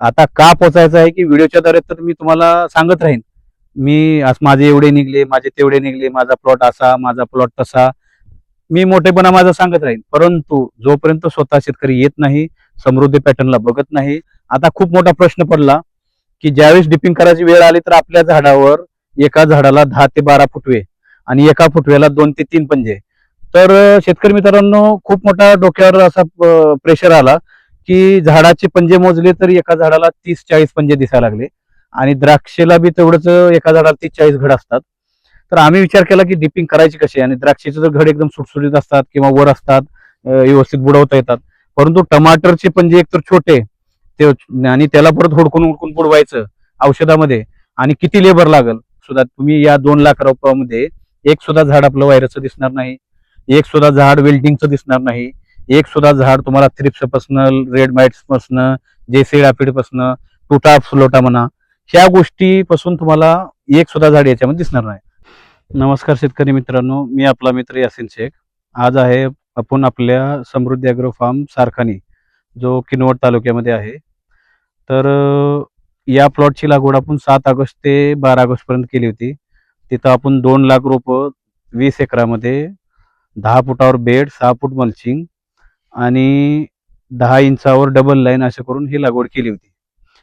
आता का पोचायचं आहे की व्हिडिओच्या द्वारे तर मी तुम्हाला सांगत राहीन. मी आज माझे एवढे निघले माझे तेवढे निघले माझा प्लॉट असा माझा प्लॉट तसा. मी मोठेपणा माझा सांगत राहीन. परंतु जोपर्यंत स्वतः शेतकरी येत नाही समृद्धी पॅटर्नला बघत नाही आता खूप मोठा प्रश्न पडला की ज्यावेळेस डिपिंग करायची वेळ आली तर आपल्या झाडावर एका झाडाला दहा ते बारा फुटवे आणि एका फुटव्याला दोन ते तीन पंजे. तर शेतकरी मित्रांनो खूप मोठा डोक्यावर असा प्रेशर आला की झाडाचे पंजे मोजले तर एका झाडाला तीस चाळीस पंजे दिसायला लागले. आणि द्राक्षेला बी तेवढंच एका झाडाला तीस चाळीस घड असतात. तर आम्ही विचार केला की डिपिंग करायची कशी आणि द्राक्षेचे जर घड एकदम सुटसुटीत असतात किंवा वर असतात व्यवस्थित बुडवता येतात. परंतु टमाटरचे पंजे एकतर छोटे ते आणि त्याला परत हुडकून हुडकून बुडवायचं औषधामध्ये. आणि किती लेबर लागल? सुद्धा तुम्ही या दोन लाख रुपयामध्ये एक सुद्धा झाड आपलं व्हायरसचं दिसणार नाही. एक सुद्धा झाड वेल्डिंगचं दिसणार नाही. एक सुद्धा झाड तुम्हाला थ्रिप्सपासनं रेड माइट्स जे जेसी रॅपिड टुटा फ्लोटा म्हणा ह्या गोष्टीपासून तुम्हाला एक सुद्धा झाड याच्यामध्ये दिसणार नाही. नमस्कार शेतकरी मित्रांनो मी आपला मित्र यासिन शेख. आज आहे आपण आपल्या समृद्धी अॅग्रो फार्म सारखानी जो किनवट तालुक्यामध्ये आहे. तर या प्लॉटची लागवड आपण सात ऑगस्ट ते बारा ऑगस्टपर्यंत केली होती. तिथं आपण दोन लाख रोपं वीस एकरामध्ये दहा फुटावर बेड सहा फूट मल्चिंग आणि दहा इंचावर डबल लाईन असे करून ही लागवड केली होती.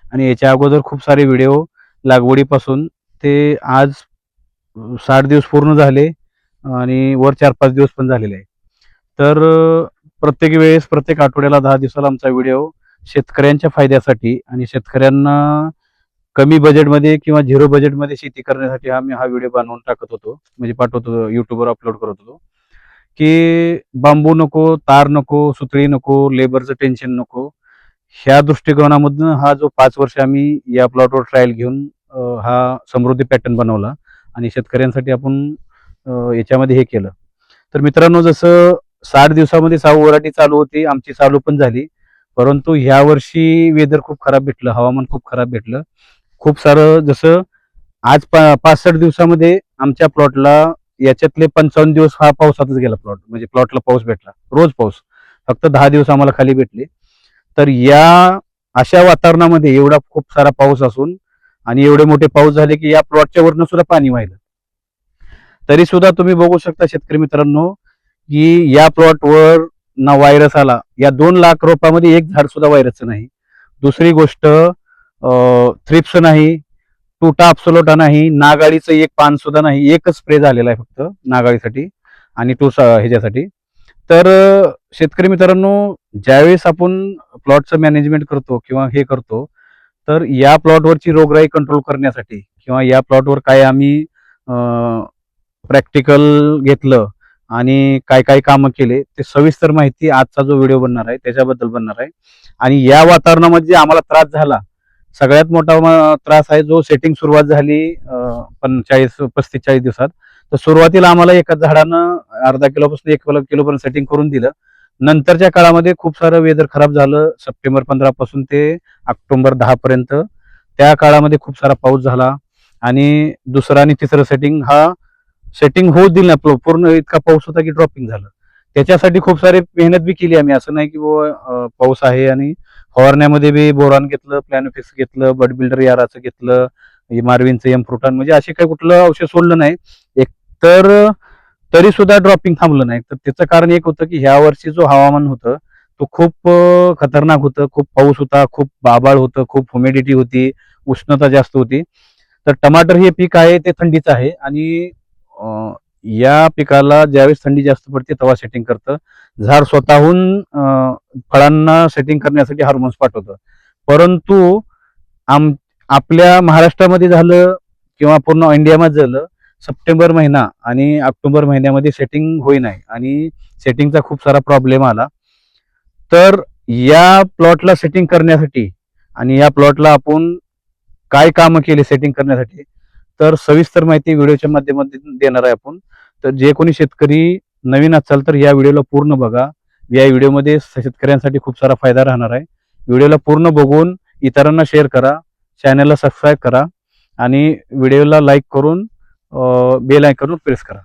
आणि याच्या अगोदर खूप सारे व्हिडिओ लागवडीपासून ते आज साठ दिवस पूर्ण झाले आणि वर चार पाच दिवस पण झालेले आहे तर प्रत्येक वेळेस प्रत्येक आठवड्याला दहा दिवसाला आमचा व्हिडिओ शेतकऱ्यांच्या फायद्यासाठी आणि शेतकऱ्यांना कमी बजेटमध्ये किंवा झिरो बजेटमध्ये शेती करण्यासाठी आम्ही हा व्हिडिओ बनवून टाकत होतो. म्हणजे पाठवत होतो युट्यूबवर अपलोड करत होतो. की बांबू नको तार नको सुतळी नको लेबरचं टेन्शन नको. ह्या दृष्टिकोनामधून हा जो पाच वर्ष आम्ही या प्लॉटवर ट्रायल घेऊन हा समृद्धी पॅटर्न बनवला आणि शेतकऱ्यांसाठी आपण याच्यामध्ये हे केलं. तर मित्रांनो जसं साठ दिवसामध्ये सहा ओराटी चालू होती आमची चालू पण झाली. परंतु ह्या वर्षी वेदर खूप खराब भेटलं हवामान खूप खराब भेटलं. खूप सारं जसं आज पा पासष्ट दिवसामध्ये आमच्या प्लॉटला याच्यातले पंचावन्न दिवस हा पावसातच गेला प्लॉट म्हणजे प्लॉटला पाऊस भेटला. रोज पाऊस. फक्त दहा दिवस आम्हाला खाली भेटले. तर या अशा वातावरणामध्ये एवढा खूप सारा पाऊस असून आणि एवढे मोठे पाऊस झाले की या प्लॉटच्या वरनं सुद्धा पाणी व्हायलं तरी सुद्धा तुम्ही बघू शकता शेतकरी मित्रांनो की या प्लॉटवर ना व्हायरस आला. या दोन लाख रोपामध्ये एक झाड सुद्धा व्हायरसचं नाही. दुसरी गोष्ट थ्रिप्स नाही. तुटा अप्सोलोटा नाही नागाळीचं एक पान सुद्धा नाही एकच स्प्रे झालेला आहे फक्त नागाळीसाठी आणि टू ह्याच्यासाठी. तर शेतकरी मित्रांनो ज्यावेळेस आपण प्लॉटचं मॅनेजमेंट करतो किंवा हे करतो तर या प्लॉटवरची रोगराई कंट्रोल करण्यासाठी किंवा या प्लॉटवर काय आम्ही प्रॅक्टिकल घेतलं आणि काय काय कामं केले ते सविस्तर माहिती आजचा जो व्हिडिओ बनणार आहे त्याच्याबद्दल बनणार आहे. आणि या वातावरणामध्ये आम्हाला त्रास झाला सगळ्यात मोठा त्रास आहे जो सेटिंग सुरुवात झाली पंचाळीस पस्तीस चाळीस दिवसात. तर सुरुवातीला आम्हाला एका झाडानं अर्धा किलोपासून एक किलोपर्यंत सेटिंग करून दिलं. नंतरच्या काळामध्ये खूप सारं वेदर खराब झालं. सप्टेंबर पंधरा पासून ते ऑक्टोबर दहा पर्यंत त्या काळामध्ये खूप सारा पाऊस झाला. आणि दुसरं आणि तिसरं सेटिंग हा सेटिंग होऊ दिल नाही. पूर्ण इतका पाऊस होता की ड्रॉपिंग झालं. त्याच्यासाठी खूप सारे मेहनत बी केली आम्ही. असं नाही की बुवा, पाऊस आहे आणि फवारण्यामध्ये बी बोरान घेतलं प्लॅनोफिक्स घेतलं बड बिल्डर याराचं घेतलं मार्विनचं एम फ्रुटान म्हणजे असे म्हणजे काही कुठलं औषध सोडलं नाही. एक तर तरी सुद्धा ड्रॉपिंग थांबलं नाही. तर त्याचं कारण एक होतं की ह्या वर्षी जो हवामान होतं तो खूप खतरनाक होतं. खूप पाऊस होता खूप बाबाळ होतं खूप ह्युमिडिटी होती उष्णता जास्त होती. तर टमाटर हे पीक आहे ते थंडीचं आहे. आणि या पिकाला ज्यावेळेस थंडी जास्त पडते तेव्हा सेटिंग करतं. झाड स्वतःहून फळांना सेटिंग करण्यासाठी हार्मोन्स पाठवतं. परंतु आम आपल्या महाराष्ट्रामध्ये झालं किंवा पूर्ण इंडियामध्ये झालं सप्टेंबर महिना आणि ऑक्टोबर महिन्यामध्ये सेटिंग होईनाही आणि सेटिंगचा खूप सारा प्रॉब्लेम आला. तर या प्लॉटला सेटिंग करण्यासाठी आणि या प्लॉटला आपण काय कामं केली सेटिंग करण्यासाठी तर सविस्तर माहिती व्हिडिओच्या माध्यमातून देणार आहे आपण. तर जे कोणी शेतकरी नवीन असाल तर या व्हिडिओला पूर्ण बघा. या व्हिडिओमध्ये शेतकऱ्यांसाठी खूप सारा फायदा राहणार आहे. व्हिडिओला पूर्ण बघून इतरांना शेअर करा चॅनलला सबस्क्राईब करा आणि व्हिडिओला लाईक करून बेल आयकॉनवर प्रेस करा.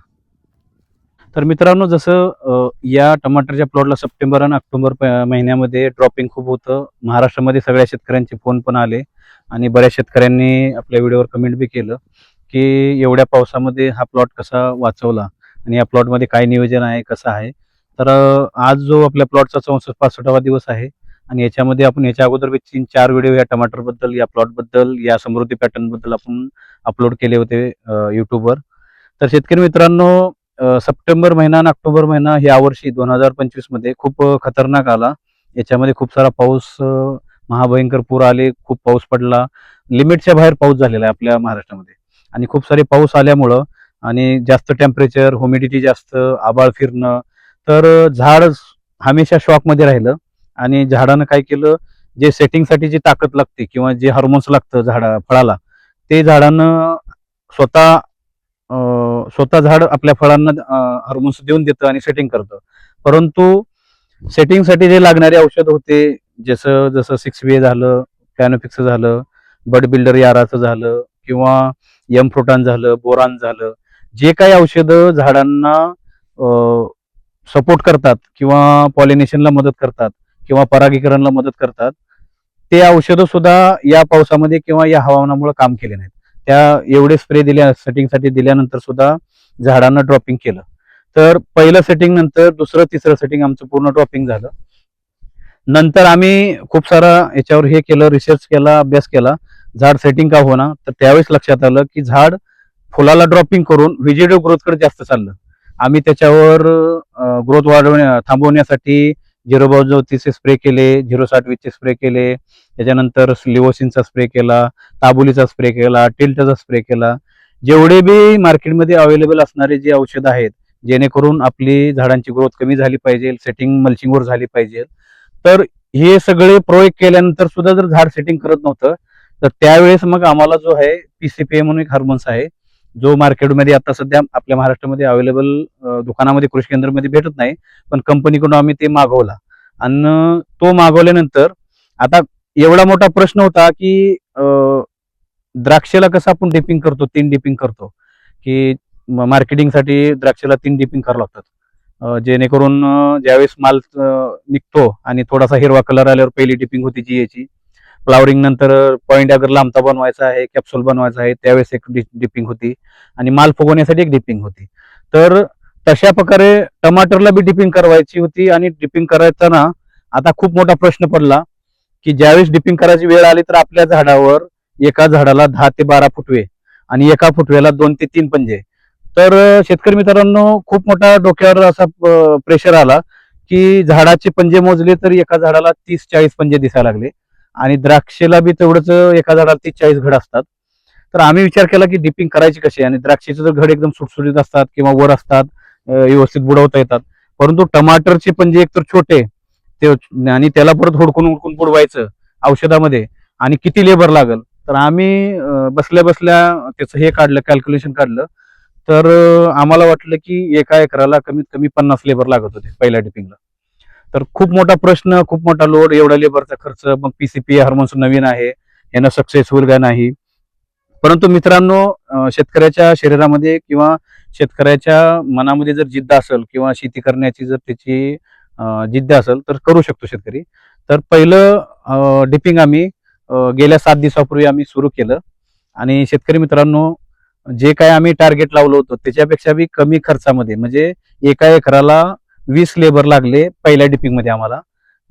तर मित्रांनो जसं या टमाटरच्या प्लॉटला सप्टेंबर आणि ऑक्टोबर महिन्यामध्ये ड्रॉपिंग खूप होतं. महाराष्ट्रामध्ये सगळ्या शेतकऱ्यांचे फोन पण आले आणि बऱ्याच शेतकऱ्यांनी आपल्या व्हिडिओवर कमेंट बी केलं. की एवढ्या पावसामध्ये हा प्लॉट कसा वाचवला आणि या प्लॉटमध्ये काय नियोजन आहे कसं आहे? तर आज जो आपल्या प्लॉटचा चौसष्ट पासष्टावा दिवस आहे आणि याच्यामध्ये आपण याच्या अगोदर बी तीन चार व्हिडिओ या टमाटरबद्दल या प्लॉटबद्दल या समृद्धी पॅटर्नबद्दल आपण अपलोड केले होते युट्यूबवर तर शेतकरी मित्रांनो सप्टेंबर महिना आणि ऑक्टोबर महिना यावर्षी दोन हजार पंचवीसमध्ये खूप खतरनाक आला. याच्यामध्ये खूप सारा पाऊस महाभयंकर पूर आले खूप पाऊस पडला. लिमिटच्या बाहेर पाऊस झालेला आहे आपल्या महाराष्ट्रामध्ये. आणि खूप सारे पाऊस आल्यामुळं आणि जास्त टेम्परेचर ह्युमिडिटी जास्त आबाळ फिरणं तर झाड हमेशा शॉकमध्ये राहिलं. आणि झाडानं काय केलं जे सेटिंगसाठी जी ताकद लागते किंवा जे हार्मोन्स लागतं झाडा फळाला ते झाडानं स्वतः स्वतः झाड आपल्या फळांना हार्मोन्स देऊन देतं आणि सेटिंग करतं. परंतु सेटिंगसाठी जे लागणारे औषध होते जसं जसं सिक्स बी झालं प्लॅनोफिक्स झालं बड बिल्डर याराचं झालं किंवा यम फ्रुटान झालं बोरान झालं जे काही औषधं झाडांना सपोर्ट करतात किंवा पॉलिनेशनला मदत करतात किंवा परागीकरणला मदत करतात ते औषधं सुद्धा या पावसामध्ये किंवा या हवामानामुळे काम केले नाहीत. त्या एवढे स्प्रे दिल्या सेटिंगसाठी दिल्यानंतर सुद्धा झाडांना ड्रॉपिंग केलं. तर पहिलं सेटिंग नंतर दुसरं तिसरं सेटिंग आमचं पूर्ण ड्रॉपिंग झालं. नंतर आम्ही खूप सारा याच्यावर हे केलं रिसर्च केला अभ्यास केला. झाड सेटिंग का होणार तर त्यावेळेस लक्षात आलं की झाड फुलाला ड्रॉपिंग करून व्हिजिटिव्ह ग्रोथकडे जास्त चाललं. आम्ही त्याच्यावर ग्रोथ वाढवण्या थांबवण्यासाठी झिरो बावतीचे स्प्रे केले झिरो साठवीचे स्प्रे केले. त्याच्यानंतर लिवोसिनचा स्प्रे केला ताबुलीचा स्प्रे केला टिल्टचा स्प्रे केला. जेवढे बी मार्केटमध्ये अवेलेबल असणारे जे औषध आहेत जेणेकरून आपली झाडांची ग्रोथ कमी झाली पाहिजे सेटिंग मल्चिंगवर झाली पाहिजे. तर हे सगळे प्रयोग केल्यानंतर सुद्धा जर झाड सेटिंग करत नव्हतं तर त्यावेळेस मग आम्हाला जो आहे पीसीपीए म्हणून एक हार्मोन्स आहे जो मार्केटमध्ये आता सध्या आपल्या महाराष्ट्रामध्ये अवेलेबल दुकानामध्ये कृषी केंद्रामध्ये भेटत नाही पण कंपनीकडून आम्ही ते मागवला. आणि तो मागवल्यानंतर आता एवढा मोठा प्रश्न होता की द्राक्षेला द्राक्षाला कसं आपण डिपिंग करतो तीन डिपिंग करतो? की मार्केटिंगसाठी द्राक्षाला तीन डिपिंग करावं लागतात. जेणेकरून ज्यावेळेस माल निघतो आणि थोडासा हिरवा कलर आल्यावर पहिली डिपिंग होती जी याची फ्लावरिंग नंतर पॉइंट अगर लांबता बनवायचा आहे कॅप्सूल बनवायचा आहे त्यावेळेस एक डिपिंग होती. आणि माल फुगवण्यासाठी एक डिपिंग होती. तर तशा प्रकारे टमाटरला बी डिपिंग करवायची होती आणि डिपिंग करायचा आता खूप मोठा प्रश्न पडला की ज्यावेळेस डिपिंग करायची वेळ आली तर आपल्या झाडावर एका झाडाला दहा ते बारा फुटवे आणि एका फुटव्याला दोन ते तीन पंजे. तर शेतकरी मित्रांनो खूप मोठा डोक्यावर असा प्रेशर आला की झाडाचे पंजे मोजले तर एका झाडाला तीस चाळीस पंजे दिसायला लागले. आणि द्राक्षेला बी तेवढंच एका झाडाला ते चाळीस घड असतात. तर आम्ही विचार केला की डिपिंग करायची कशी? आणि द्राक्षेचे जर घड एकदम सुटसुटीत असतात किंवा वर असतात व्यवस्थित बुडवता येतात. परंतु टमाटरचे पण जे एक एकतर छोटे ते आणि त्याला परत हुडकून हुडकून बुडवायचं औषधामध्ये आणि किती लेबर लागल? तर आम्ही बसल्या बसल्या त्याचं हे काढलं कॅल्क्युलेशन काढलं. तर आम्हाला वाटलं की एका एकराला कमीत कमी पन्नास लेबर लागत होते पहिल्या डिपिंगला तर खूप मोठा प्रश्न खूप मोठा लोड एवढा लेबरचा खर्च मग पीसीपी हार्मोन्स नवीन आहे यानं सक्सेसफुल का नाही? परंतु मित्रांनो शेतकऱ्याच्या शरीरामध्ये किंवा शेतकऱ्याच्या मनामध्ये जर जिद्द असेल किंवा शेती करण्याची जर त्याची जिद्द असेल तर करू शकतो शेतकरी. तर पहिलं डिपिंग आम्ही गेल्या सात दिवसापूर्वी आम्ही सुरू केलं. आणि शेतकरी मित्रांनो जे काय आम्ही टार्गेट लावलं होतं त्याच्यापेक्षा बी कमी खर्चामध्ये म्हणजे एका एकराला वीस लेबर लागले पहिल्या डिपिंगमध्ये आम्हाला.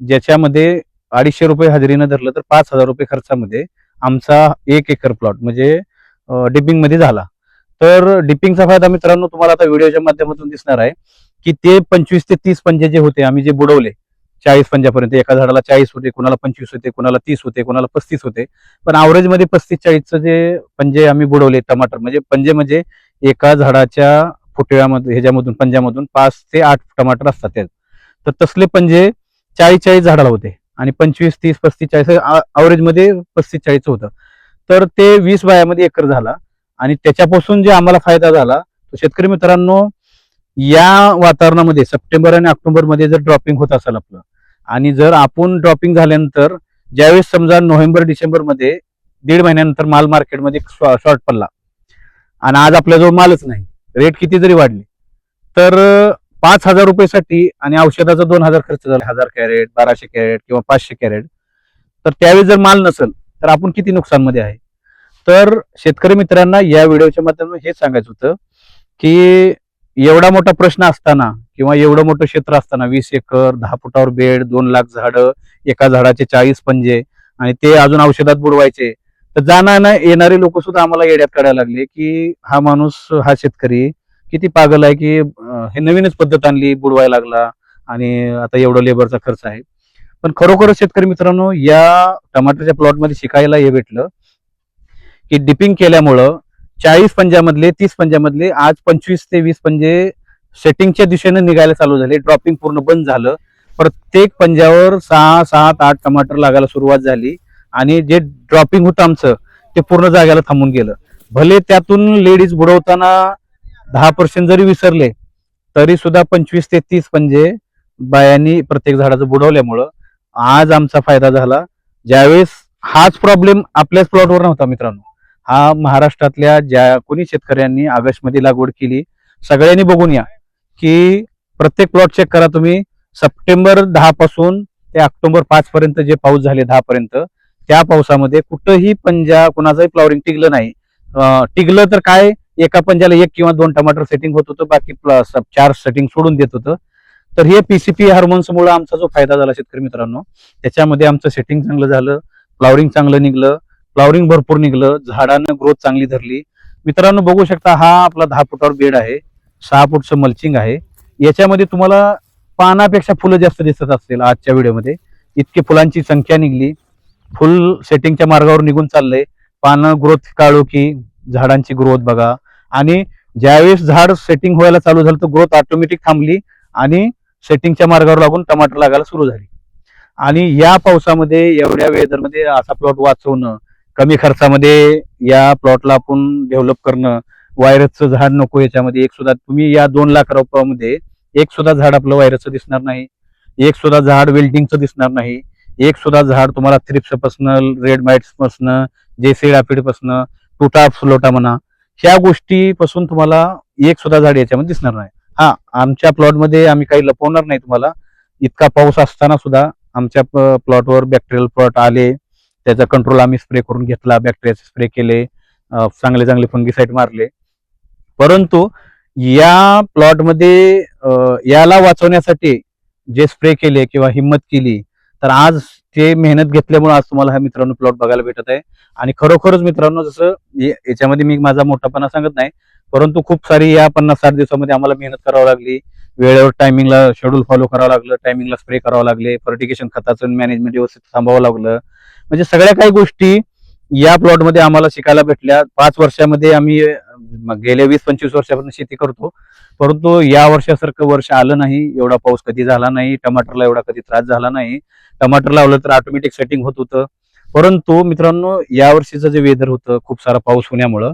ज्याच्यामध्ये अडीचशे रुपये हजेरीनं धरलं तर पाच हजार रुपये खर्चामध्ये आमचा एक एकर प्लॉट म्हणजे डिपिंगमध्ये झाला. तर डिपिंगचा फायदा मित्रांनो तुम्हाला आता व्हिडिओच्या माध्यमातून दिसणार आहे की ते पंचवीस ते तीस पंजे जे होते आम्ही जे बुडवले चाळीस पंजापर्यंत एका झाडाला चाळीस होते कोणाला पंचवीस होते कोणाला तीस होते कोणाला पस्तीस होते. पण average पस्तीस चाळीसचं जे पंजे आम्ही बुडवले टमाटर म्हणजे पंजे म्हणजे एका झाडाच्या फुटव्यामध्ये ह्याच्यामधून पंजामधून पाच ते आठ टमाटर असतात त्यात. तर तसले पंजे चाळीस चाळीस झाडाला होते आणि पंचवीस तीस पस्तीस चाळीस average मध्ये पस्तीस चाळीस होतं. तर ते वीस बायामध्ये एकर झाला आणि त्याच्यापासून जे आम्हाला फायदा झाला तो शेतकरी मित्रांनो या वातावरणामध्ये सप्टेंबर आणि ऑक्टोबरमध्ये जर ड्रॉपिंग होत असेल आपलं आणि जर आपण ड्रॉपिंग झाल्यानंतर ज्यावेळेस समजा नोव्हेंबर डिसेंबरमध्ये दीड महिन्यानंतर माल मार्केटमध्ये शॉर्ट पडला आणि आज आपल्याजवळ मालच नाही रेट किती जरी वाढले तर पाच हजार रुपयेसाठी आणि औषधाचा दोन हजार खर्च झाला. हजार कॅरेट बाराशे कॅरेट किंवा पाचशे कॅरेट. तर त्यावेळी जर माल नसेल तर आपण किती नुकसानमध्ये आहे? तर शेतकरी मित्रांना या व्हिडिओच्या माध्यमातून हेच सांगायचं होतं की एवढा मोठा प्रश्न असताना किंवा एवढं मोठं क्षेत्र असताना वीस एकर दहा फुटावर बेड दोन लाख झाडं एका झाडाचे चाळीस पंजे आणि ते अजून औषधात बुडवायचे तर जाणार येणारे लोक सुद्धा आम्हाला येड्यात काढायला लागले की हा माणूस हा शेतकरी किती पागल आहे की हे नवीनच पद्धत आणली बुडवायला लागला आणि आता एवढा लेबरचा खर्च आहे. पण खरोखरच शेतकरी मित्रांनो या टमाटरच्या प्लॉटमध्ये शिकायला हे भेटलं की डिपिंग केल्यामुळं चाळीस पंजामधले तीस पंजामधले आज पंचवीस ते वीस पंजे सेटिंगच्या दिशेने निघायला चालू झाले. ड्रॉपिंग पूर्ण बंद झालं. प्रत्येक पंजावर सहा सात आठ टमाटर लागायला सुरुवात झाली. आणि जे ड्रॉपिंग होतं आमचं. ते पूर्ण जाग्याला थांबून गेलं. भले त्यातून लेडीज बुडवताना दहा पर्सेंट जरी विसरले तरी सुद्धा पंचवीस ते तीस म्हणजे बायांनी प्रत्येक झाडाचं बुडवल्यामुळं आज आमचा फायदा झाला. ज्यावेळेस हाच प्रॉब्लेम आपल्याच प्लॉटवर नव्हता मित्रांनो. हा महाराष्ट्रातल्या ज्या कोणी शेतकऱ्यांनी ऑगस्टमध्ये लागवड केली सगळ्यांनी बघून या की प्रत्येक प्लॉट चेक करा तुम्ही. सप्टेंबर दहा पासून ते ऑक्टोबर पाच पर्यंत जे पाऊस झाले दहा पर्यंत त्या पावसामध्ये कुठंही पंजा कुणाचंही फ्लॉवरिंग टिकलं नाही. टिकलं तर काय? एका पंजाला एक किंवा दोन टमाटर सेटिंग होत होतं बाकी प्लस चार सेटिंग सोडून देत होतं. तर हे पीसीपी हार्मोन्समुळे आमचा जो फायदा झाला शेतकरी मित्रांनो त्याच्यामध्ये आमचं सेटिंग चांगलं झालं फ्लावरिंग चांगलं निघलं फ्लावरिंग भरपूर निघलं झाडानं ग्रोथ चांगली धरली. मित्रांनो बघू शकता हा आपला दहा फुटावर बेड आहे सहा फुटचं मल्चिंग आहे. याच्यामध्ये तुम्हाला पानापेक्षा फुलं जास्त दिसत असतील आजच्या व्हिडिओमध्ये इतकी फुलांची संख्या निघली. फुल सेटिंगच्या मार्गावर निघून चाललंय. पानं ग्रोथ काढू की झाडांची ग्रोथ बघा. आणि ज्यावेळेस झाड सेटिंग व्हायला चालू झालं तर ग्रोथ ऑटोमॅटिक थांबली आणि सेटिंगच्या मार्गावर लागून टमाटर लागायला सुरू झाली. आणि या पावसामध्ये एवढ्या वेदरमध्ये असा प्लॉट वाचवणं कमी खर्चामध्ये या प्लॉटला आपण डेव्हलप करणं व्हायरसचं झाड नको याच्यामध्ये एक सुद्धा तुम्ही या दोन लाख रुपयामध्ये एक सुद्धा झाड आपलं व्हायरसचं दिसणार नाही. एक सुद्धा झाड वेल्डिंगचं दिसणार नाही. एक सुद्धा झाड तुम्हाला थ्रिप्स पासन रेड माइट्स पासन जेसी रॅपिड पासन टुटा फ्लोटा म्हणा ह्या गोष्टीपासून तुम्हाला एक सुद्धा झाड याच्यामध्ये दिसणार नाही. हा आमच्या प्लॉटमध्ये आम्ही काही लपवणार नाही तुम्हाला. इतका पाऊस असताना सुद्धा आमच्या प्लॉटवर बॅक्टेरियल प्लॉट आले. त्याचा कंट्रोल आम्ही स्प्रे करून घेतला बॅक्टेरियाचे स्प्रे केले. चांगले चांगले फंगीसाईड मारले. परंतु या प्लॉटमध्ये याला वाचवण्यासाठी जे स्प्रे केले किंवा हिंमत केली तर आज ते मेहनत घेतल्यामुळे आज तुम्हाला हा मित्रांनो प्लॉट बघायला भेटत आहे. आणि खरोखरच मित्रांनो जसं याच्यामध्ये मी माझा मोठापणा सांगत नाही परंतु खूप सारी या पन्नास साठ दिवसामध्ये आम्हाला मेहनत करावी लागली. वेळेवर टायमिंगला शेड्यूल फॉलो करावं लागलं टायमिंगला स्प्रे करावं लागले फर्टिगेशन खताचं मॅनेजमेंट व्यवस्थित थांबावं लागलं. म्हणजे सगळ्या काही गोष्टी या प्लॉटमध्ये आम्हाला शिकायला भेटल्या. पाच वर्षामध्ये आम्ही गेल्या वीस पंचवीस वर्षापासून शेती करतो. परंतु या वर्षासारखं वर्ष आलं नाही. एवढा पाऊस कधी झाला नाही. टमाटरला एवढा कधी त्रास झाला नाही. टमाटर लावलं तर ऑटोमॅटिक सेटिंग होत होतं. परंतु मित्रांनो या वर्षीचं जे वेदर होतं खूप सारा पाऊस होण्यामुळं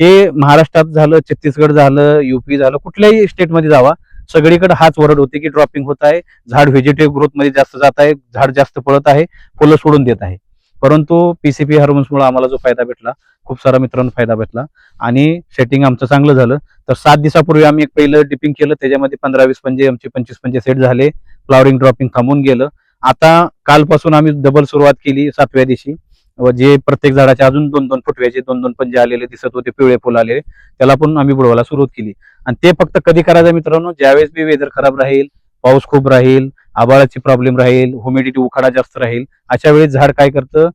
हे महाराष्ट्रात झालं छत्तीसगड झालं युपी झालं कुठल्याही स्टेटमध्ये जावा. सगळीकडे हाच वरड होते की ड्रॉपिंग होत आहे. झाड व्हेजिटेबल ग्रोथमध्ये जास्त जात आहे. झाड जास्त पळत आहे. फुलं सोडून देत आहे. परंतु पीसीपी हार्मोन्समुळे आम्हाला जो फायदा भेटला खूप सारा मित्रांनो फायदा भेटला. आणि सेटिंग आमचं चांगलं झालं. तर सात दिवसापूर्वी आम्ही एक पहिलं डिपिंग केलं त्याच्यामध्ये पंधरा वीस पंजे आमचे पंचवीस पंजे सेट झाले. फ्लॉवरिंग ड्रॉपिंग थांबून गेलं. आता कालपासून आम्ही डबल सुरुवात केली सातव्या दिवशी. व जे प्रत्येक झाडाचे अजून दोन दोन फुटव्याचे दोन दोन पंजे आलेले दिसत होते पिवळे फुल आलेले त्याला पण आम्ही बुडवायला सुरुवात केली. आणि ते फक्त कधी करायचं मित्रांनो? ज्यावेळेस बी वेदर खराब राहील पाऊस खूप राहील आबाळाची प्रॉब्लेम राहील ह्युमिडिटी उखाडा जास्त राहील अशा वेळेस झाड काय करतं?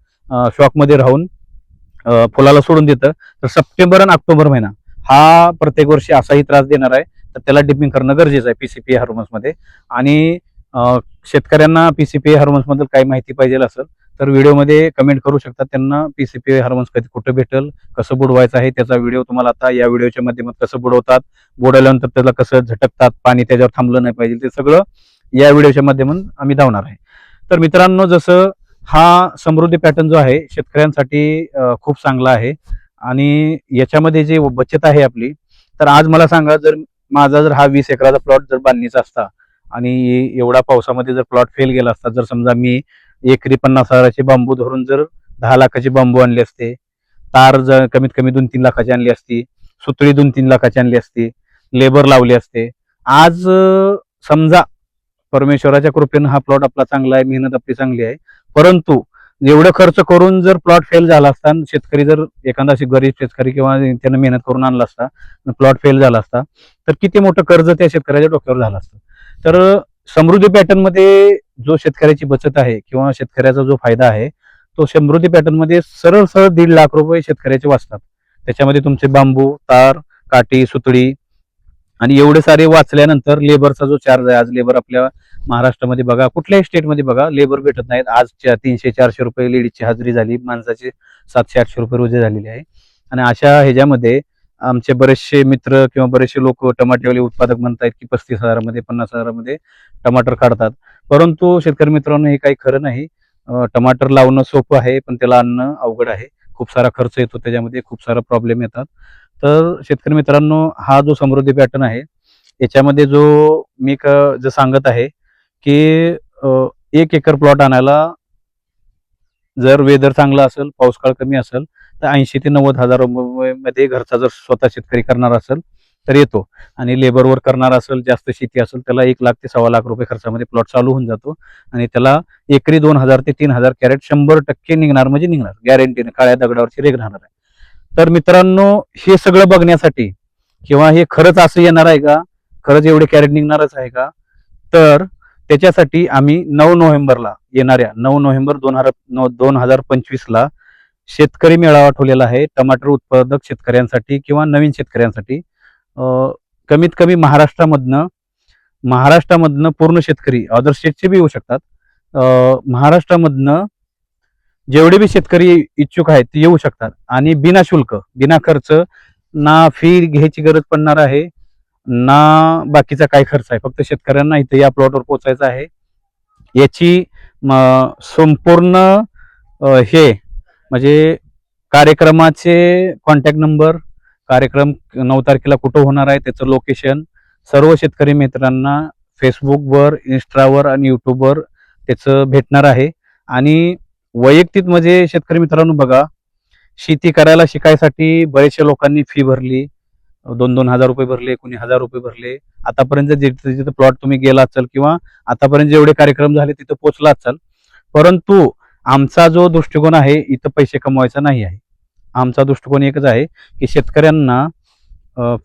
शॉकमध्ये राहून फुलाला सोडून देतं. तर सप्टेंबर आणि ऑक्टोबर महिना हा प्रत्येक वर्षी असाही त्रास देणार आहे. तर त्याला डिपिंग करणं गरजेचं आहे पीसीपी हार्मोन्समध्ये आणि शेतकऱ्यांना पीसीपी हार्मोन्सबद्दल काही माहिती पाहिजे असेल तर व्हिडिओमध्ये कमेंट करू शकतात त्यांना पीसीपी हार्मोन्स कधी कुठं भेटेल कसं बुडवायचं आहे त्याचा व्हिडिओ तुम्हाला आता या व्हिडिओच्या माध्यमात कसं बुडवतात बुडवल्यानंतर त्याला कसं झटकतात पाणी त्याच्यावर थांबलं नाही पाहिजे ते सगळं या व्हिडिओच्या माध्यमातून आम्ही धावणार आहे. तर मित्रांनो जसं हा समृद्धी पॅटर्न जो आहे शेतकऱ्यांसाठी खूप चांगला आहे. आणि याच्यामध्ये जी बचत आहे आपली तर आज मला सांगा जर माझा जर हा वीस एकराचा प्लॉट जर बांधणीचा असता आणि एवढा पावसामध्ये जर प्लॉट फेल गेला असता जर समजा मी एकरी पन्नास हजाराचे बांबू धरून जर दहा लाखाचे बांबू आणले असते तार जर कमीत कमी दोन तीन लाखाची आणली असती सुतळी दोन तीन लाखाची आणली असती लेबर लावले असते आज समजा परमेश्वराच्या कृपेनं हा प्लॉट आपला चांगला आहे मेहनत आपली चांगली आहे. परंतु एवढं खर्च करून जर प्लॉट फेल झाला असता शेतकरी जर एखादा अशी गरीब शेतकरी किंवा त्यानं मेहनत करून आणला असता प्लॉट फेल झाला असता तर किती मोठं कर्ज त्या शेतकऱ्याच्या डोक्यावर झालं असतं. तर समृद्धी पॅटर्नमध्ये जो शेतकऱ्याची बचत आहे किंवा शेतकऱ्याचा जो फायदा आहे तो समृद्धी पॅटर्नमध्ये सरळ सरळ दीड लाख रुपये शेतकऱ्याचे वाचतात. त्याच्यामध्ये तुमचे बांबू तार काठी सुतळी आणि एवढे सारे वाचल्यानंतर लेबरचा जो चार्ज आहे आज लेबर आपल्या महाराष्ट्रामध्ये बघा कुठल्याही स्टेटमध्ये बघा लेबर भेटत नाहीत. आज तीनशे चारशे रुपये लेडीजची हजेरी झाली माणसाची सातशे आठशे रुपये रोजी झालेली आहे. आणि अशा ह्याच्यामध्ये आमचे बरेचसे मित्र किंवा बरेचसे लोक टमाट्यावले उत्पादक म्हणतायत की पस्तीस हजारामध्ये पन्नास हजारामध्ये टमाटर काढतात. परंतु शेतकरी मित्रांनो हे काही खरं नाही. टमाटर लावणं सोपं आहे पण त्याला आणणं अवघड आहे. खूप सारा खर्च येतो त्याच्यामध्ये खूप सारा प्रॉब्लेम येतात. तर शेतकरी मित्रांनो हा जो समृद्धी पॅटर्न आहे याच्यामध्ये जो मी जे सांगत आहे की एक एकर प्लॉट आणायला जर वेदर चांगला असेल पाऊस काळ कमी असेल तर ऐंशी ते नव्वद हजारमध्ये घरचा जर स्वतः शेतकरी करणार असेल तर येतो. आणि लेबरवर करणार असेल जास्त शेती असेल त्याला एक लाख ते सव्वा लाख रुपये खर्चामध्ये प्लॉट चालू होऊन जातो. आणि त्याला एकरी दोन हजार ते तीन हजार कॅरेट शंभर टक्के निघणार म्हणजे निघणार. गॅरंटीने काळ्या दगडावरची रेग राहणार आहे. तर मित्रांनो हे सगळं बघण्यासाठी किंवा हे खरंच असं येणार आहे का? खरंच एवढे कॅरेट निघणारच आहे का? तर त्याच्यासाठी आम्ही नऊ नोव्हेंबरला येणाऱ्या नऊ नोव्हेंबर दोन हजार दोन हजार पंचवीसला शेतकरी मेळावा ठेवलेला आहे टमाटर उत्पादक शेतकऱ्यांसाठी किंवा नवीन शेतकऱ्यांसाठी. कमीत कमी महाराष्ट्रामधनं महाराष्ट्रामधनं पूर्ण शेतकरी अदर स्टेटचे बी येऊ शकतात. महाराष्ट्रामधनं जेवढे बी शेतकरी इच्छुक आहेत ते येऊ शकतात. आणि बिना शुल्क बिना खर्च ना फी घ्यायची गरज पडणार आहे ना बाकीचा काय खर्च आहे. फक्त शेतकऱ्यांना इथे या प्लॉटवर पोहोचायचं आहे. याची संपूर्ण हे म्हणजे कार्यक्रमाचे कॉन्टॅक्ट नंबर कार्यक्रम नऊ तारखेला कुठं होणार आहे त्याचं लोकेशन सर्व शेतकरी मित्रांना फेसबुकवर इंस्टावर आणि युट्यूबवर त्याचं भेटणार आहे. आणि वैयक्तिक म्हणजे शेतकरी मित्रांनो बघा शेती करायला शिकायसाठी बरेचशा लोकांनी फी भरली दोन दोन हजार रुपये भरले कोणी हजार रुपये भरले. आतापर्यंत जिथे जिथे प्लॉट तुम्ही गेला असाल किंवा आतापर्यंत जेवढे कार्यक्रम झाले तिथं पोहोचला असाल परंतु आमचा जो दृष्टिकोन आहे इथं पैसे कमवायचा नाही आहे. आमचा दृष्टिकोन एकच आहे की शेतकऱ्यांना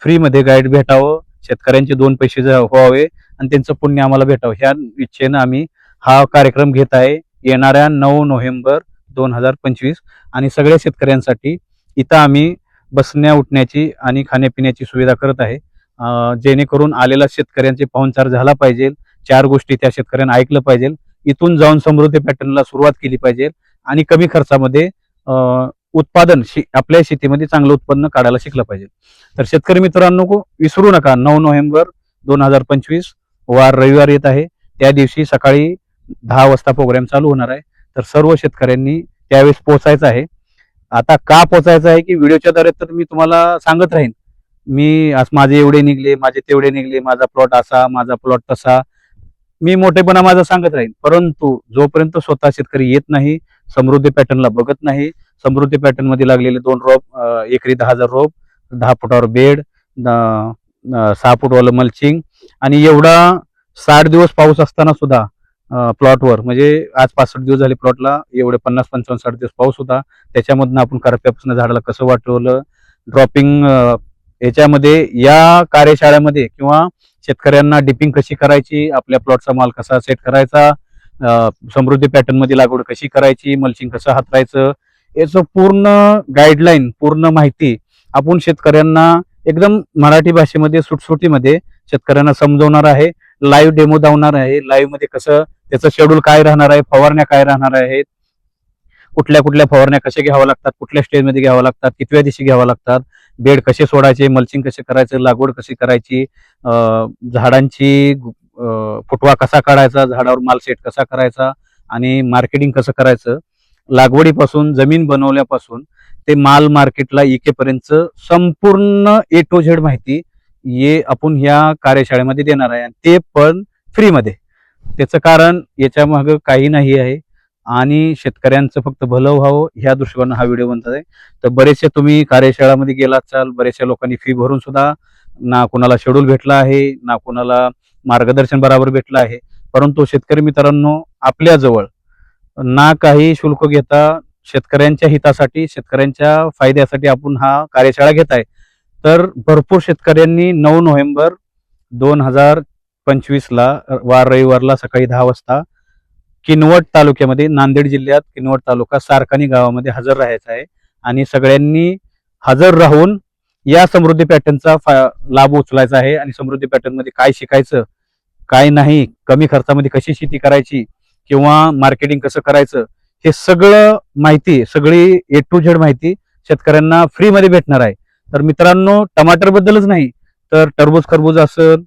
फ्रीमध्ये गाईड भेटावं शेतकऱ्यांचे दोन पैसे ज- व्हावे आणि त्यांचं पुण्य आम्हाला भेटावं. ह्या इच्छेनं आम्ही हा कार्यक्रम घेत आहे. येणाऱ्या नऊ नोव्हेंबर दोन हजार पंचवीस आणि सगळ्या शेतकऱ्यांसाठी इथं आम्ही बसण्या उठण्याची आणि खाण्यापिण्याची सुविधा करत आहे. जेणेकरून आलेल्या शेतकऱ्यांचे पाहुणचार झाला पाहिजे. चार गोष्टी त्या शेतकऱ्यांना ऐकलं पाहिजे. इथून जाऊन समृद्धी पॅटर्नला सुरुवात केली पाहिजे आणि कमी खर्चामध्ये उत्पादन शे- आपल्या शेतीमध्ये चांगलं उत्पन्न काढायला शिकलं पाहिजे. तर शेतकरी मित्रांनो विसरू नका. नऊ नोव्हेंबर दोन हजार पंचवीस वार रविवार येत आहे. त्या दिवशी सकाळी दहा वाजता प्रोग्राम चालू होणार आहे. तर सर्व शेतकऱ्यांनी त्यावेळेस पोचायचं आहे. आता का पोचायचं आहे की व्हिडिओच्या द्वारे तर मी तुम्हाला सांगत राहीन. मी आज माझे एवढे निघले माझे तेवढे निघले माझा प्लॉट असा माझा प्लॉट तसा. मी मोठेपणा माझा सांगत राहीन. परंतु जोपर्यंत स्वतः शेतकरी येत नाही समृद्धी पॅटर्नला बघत नाही समृद्धी पॅटर्नमध्ये लागलेले दोन रोप एकरी दहा हजार रोप दहा फुटावर बेड सहा फुटवालं मल्चिंग आणि एवढा साठ दिवस पाऊस असताना सुद्धा प्लॉटवर म्हणजे आज पासष्ट दिवस झाले प्लॉटला एवढे पन्नास पंचावन्न साठ दिवस पाऊस होता. त्याच्यामधनं आपण करप्यापासून झाडाला कसं वाटवलं ड्रॉपिंग याच्यामध्ये या कार्यशाळेमध्ये किंवा शेतकऱ्यांना डिपिंग कशी करायची आपल्या प्लॉटचा माल कसा सेट करायचा समृद्धी पॅटर्नमध्ये लागवड कशी करायची मल्चिंग कसं हातरायचं याचं पूर्ण गाईडलाईन पूर्ण माहिती आपण शेतकऱ्यांना एकदम मराठी भाषेमध्ये सुटसुटीमध्ये शेतकऱ्यांना समजवणार आहे. लाईव्ह डेमो धावणार आहे. लाईव्हमध्ये कसं त्याचं शेड्यूल काय राहणार आहे? फवारण्या काय राहणार आहेत? कुठल्या कुठल्या फवारण्या कशा घ्याव्या लागतात? कुठल्या स्टेजमध्ये घ्याव्या लागतात? कितव्या दिवशी घ्याव्या लागतात? बेड कसे सोडायचे? मल्चिंग कसे करायचं? लागवड कशी करायची? झाडांची फुटवा कसा काढायचा? झाडावर माल सेट कसा करायचा? आणि मार्केटिंग कसं करायचं? लागवडीपासून जमीन बनवल्यापासून ते माल मार्केटला इकेपर्यंत संपूर्ण ए टू झेड माहिती ये आपण ह्या कार्यशाळेमध्ये देणार आहे. आणि ते पण फ्रीमध्ये त्याचं कारण याच्या मागं काही नाही आहे. आणि शेतकऱ्यांचं फक्त भलं व्हावं ह्या दृष्टिकोनानं हा व्हिडिओ बनत आहे तर बरेचसे तुम्ही कार्यशाळामध्ये गेला असाल बरेचशा लोकांनी फी भरून सुद्धा ना कुणाला शेड्यूल भेटला आहे ना कुणाला मार्गदर्शन बरोबर भेटलं आहे. परंतु शेतकरी मित्रांनो आपल्याजवळ ना काही शुल्क घेता शेतकऱ्यांच्या हितासाठी शेतकऱ्यांच्या फायद्यासाठी आपण हा कार्यशाळा घेत आहे. तर भरपूर शेतकऱ्यांनी नऊ नोव्हेंबर दोन हजार पंचवीसला वार रविवारला सकाळी दहा वाजता किनवट तालुक्यामध्ये नांदेड जिल्ह्यात किनवट तालुका सारखानी गावामध्ये हजर राहायचं आहे. आणि सगळ्यांनी हजर राहून या समृद्धी पॅटर्नचा फा- लाभ उचलायचा आहे. आणि समृद्धी पॅटर्नमध्ये काय शिकायचं काय नाही कमी खर्चामध्ये कशी शेती करायची किंवा मार्केटिंग कसं करायचं हे सगळं माहिती सगळी ए टू झेड माहिती शेतकऱ्यांना फ्रीमध्ये भेटणार आहे. तर मित्रांनो टमाटर बद्दलच नाही तर टरबूज खरबूज असेल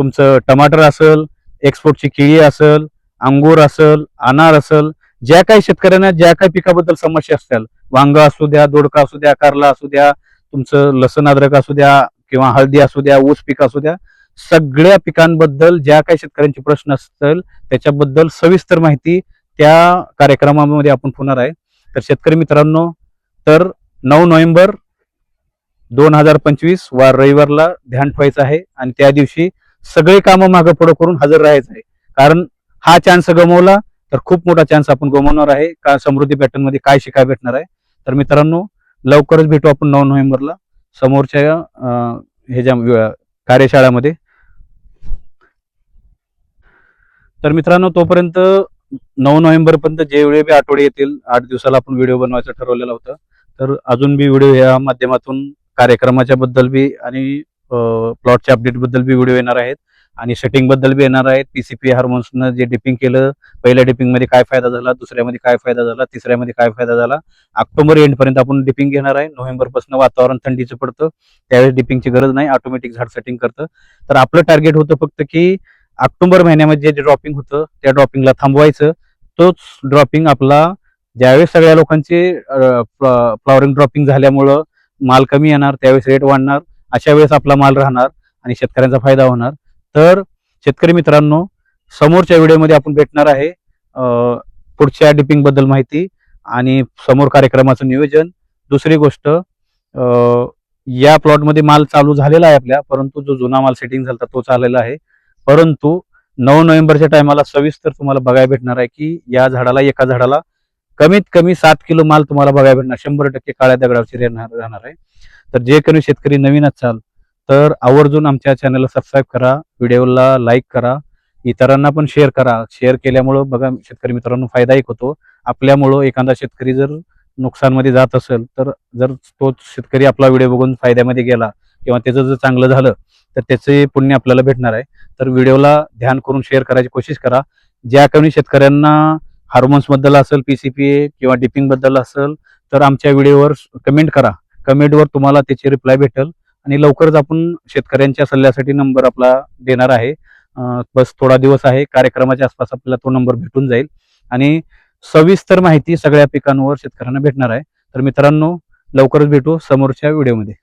तुमचं टमाटर असेल एक्सपोर्टची केळी असेल अंगूर असेल अनार असेल ज्या काही शेतकऱ्यांना ज्या काही पिकाबद्दल समस्या असतील वांग असू द्या दोडका असू द्या कारला असू द्या तुमचं लसण अद्रक असू द्या किंवा हळदी असू द्या ऊस पीक असू द्या सगळ्या पिकांबद्दल ज्या काही शेतकऱ्यांचे प्रश्न असतील त्याच्याबद्दल सविस्तर माहिती त्या कार्यक्रमामध्ये आपण होणार आहे. तर शेतकरी मित्रांनो तर नऊ नोव्हेंबर दोन हजार पंचवीस वार रविवारला ध्यान ठेवायचं आहे आणि त्या दिवशी सगळे कामं मागं पुढं करून हजर राहायचं आहे. कारण हा चान्स गमवला तर खूप मोठा चान्स आपण गमावणार आहे. का समृद्धी पॅटर्नमध्ये काय शिकाय भेटणार आहे? तर मित्रांनो लवकरच भेटू आपण नऊ नोव्हेंबरला. समोरच्या ह्याच्या कार्यशाळामध्ये. तर मित्रांनो तोपर्यंत नऊ नोव्हेंबर पर्यंत जे वेळे बी आठवडे येतील आठ दिवसाला आपण व्हिडिओ बनवायचं ठरवलेला होता. तर अजून बी व्हिडिओ या माध्यमातून कार्यक्रमाच्या बद्दल बी आणि प्लॉटच्या अपडेटबद्दल बी व्हिडिओ येणार आहेत. आणि सेटिंगबद्दल बी येणार आहेत. पीसीपी हार्मोन्सनं जे डिपिंग केलं पहिल्या डिपिंगमध्ये काय फायदा झाला दुसऱ्यामध्ये काय फायदा झाला तिसऱ्यामध्ये काय फायदा झाला. ऑक्टोबर एंडपर्यंत आपण डिपिंग घेणार आहे. नोव्हेंबरपासून वातावरण थंडीचं पडतं. त्यावेळेस डिपिंगची गरज नाही. ऑटोमॅटिक झाड सेटिंग करतं. तर आपलं टार्गेट होतं फक्त की ऑक्टोबर महिन्यामध्ये जे ड्रॉपिंग होतं त्या ड्रॉपिंगला थांबवायचं. तोच ड्रॉपिंग आपला ज्यावेळेस सगळ्या लोकांचे फ्लॉवरिंग ड्रॉपिंग झाल्यामुळं माल कमी येणार त्यावेळेस रेट वाढणार. अशा वेळेस आपला माल राहणार आणि शेतकऱ्यांचा फायदा होणार. तर शेतकरी मित्रांनो समोरच्या व्हिडिओमध्ये आपण भेटणार आहे पुढच्या डिपिंगबद्दल माहिती आणि समोर कार्यक्रमाचं नियोजन. दुसरी गोष्ट या प्लॉटमध्ये माल चालू झालेला आहे आपल्या परंतु जो जुना माल सेटिंग झाला तो चाललेला आहे. परंतु नऊ नोव्हेंबरच्या टायमाला सविस्तर तुम्हाला बघायला भेटणार आहे की या झाडाला एका झाडाला कमीत कमी सात किलो माल तुम्हाला बघायला भेटणार. शंभर टक्के काळ्या दगडावरची राहणार आहे. तर जे कोणी शेतकरी नवीन असाल तर आवर्जून आमच्या चॅनलला सबस्क्राईब करा व्हिडिओला लाईक करा इतरांना पण शेअर करा. शेअर केल्यामुळं बघा शेतकरी मित्रांनो फायदा एक होतो. आपल्यामुळं एखादा शेतकरी जर नुकसानमध्ये जात असेल तर जर तो शेतकरी आपला व्हिडिओ बघून फायद्यामध्ये गेला किंवा त्याचं जर चांगलं झालं तर त्याचे पुण्य आपल्याला भेटणार आहे. तर व्हिडिओला ध्यान करून शेअर करायची कोशिश करा. ज्या कोणी शेतकऱ्यांना पी सी पी ए किंवा डिपिंगबद्दल असेल तर आमच्या व्हिडिओवर कमेंट करा. कमेंटवर तुम्हाला त्याची रिप्लाय भेटेल. आणि लवकरच आपण शेतकऱ्यांच्या सल्ल्यासाठी नंबर आपला देणार आहे. बस थोडा दिवस आहे कार्यक्रमाच्या आसपास आपल्याला तो नंबर भेटून जाईल. आणि सविस्तर माहिती सगळ्या पिकांवर शेतकऱ्यांना भेटणार आहे. तर मित्रांनो लवकरच भेटू समोरच्या व्हिडिओमध्ये